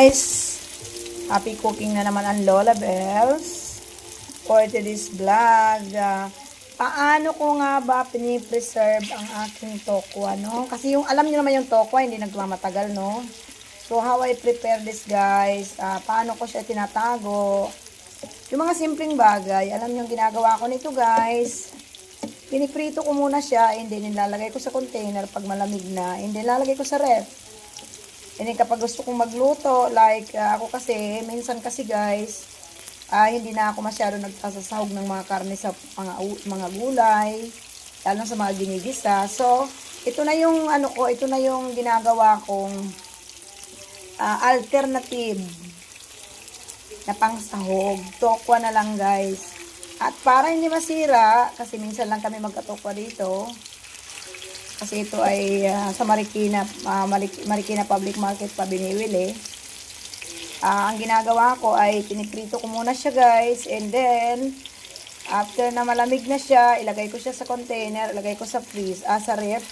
Guys, happy cooking na naman ang Lola Bells for today's vlog. Ah, paano ko nga ba pinipreserve ang aking tokwa, no? Kasi yung, alam niyo naman yung tokwa, hindi nagmamatagal, no? So, how I prepare this, guys? Ah, paano ko siya tinatago? Yung mga simpleng bagay, alam niyo ginagawa ko nito, guys. Piniprito ko muna siya, and then nilalagay ko sa container pag malamig na, and then lalagay ko sa ref. And then kapag gusto kong magluto, like ah, ako kasi, minsan kasi guys, ah, hindi na ako masyado nagsasahog ng mga karne sa mga, mga gulay, lalo sa mga ginigisa. So, ito na yung ano ko, ito na yung ginagawa kong ah, alternative na pangsahog. Tokwa na lang guys. At para hindi masira, kasi minsan lang kami magkatokwa dito, kasi ito ay ah, sa Marikina, Marik- Marikina Public Market pa biniwili. Ah, ang ginagawa ko ay piniprito ko muna siya guys. And then, after na malamig na siya, ilagay ko siya sa container, ilagay ko sa freeze, ah, sa ref.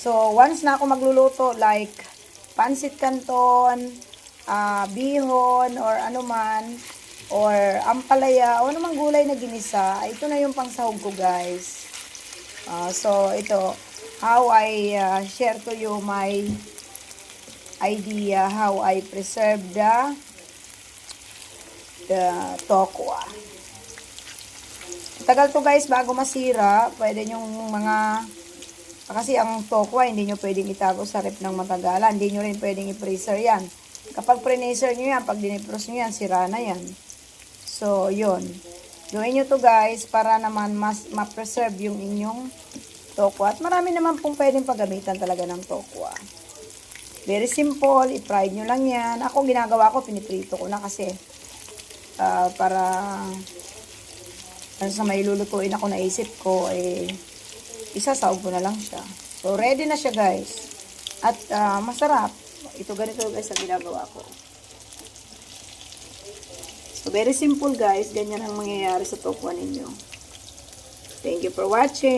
So, once na ako magluluto, like, pansit canton, ah, bihon, or ano or ampalaya, o anumang gulay na ginisa, ito na yung pangsahog ko guys. Ah, so, ito, how I uh, share to you my idea how I preserve the the tokwa. Tagal to guys bago masira. Pwede yung mga kasi ang tokwa hindi nyo pwedeng itago sa rep ng matagalan. Hindi nyo rin pwedeng i-freezer yan. Kapag pre-freezer nyo yan, pag dinipros nyo yan, sira na yan. So, yun. Gawin nyo to guys para naman mas ma-preserve yung inyong tokwa. At marami naman pong pwedeng paggamitan talaga ng tokwa. Very simple. I-fried nyo lang yan. Ako ginagawa ko, piniprito ko na kasi ah, para ano sa may lulutuin ako naisip ko, eh, isasawag ko na lang siya. So, ready na siya guys. At ah, masarap. Ito ganito guys ang ginagawa ko. So, very simple guys. Ganyan ang mangyayari sa tokwa ninyo. Thank you for watching.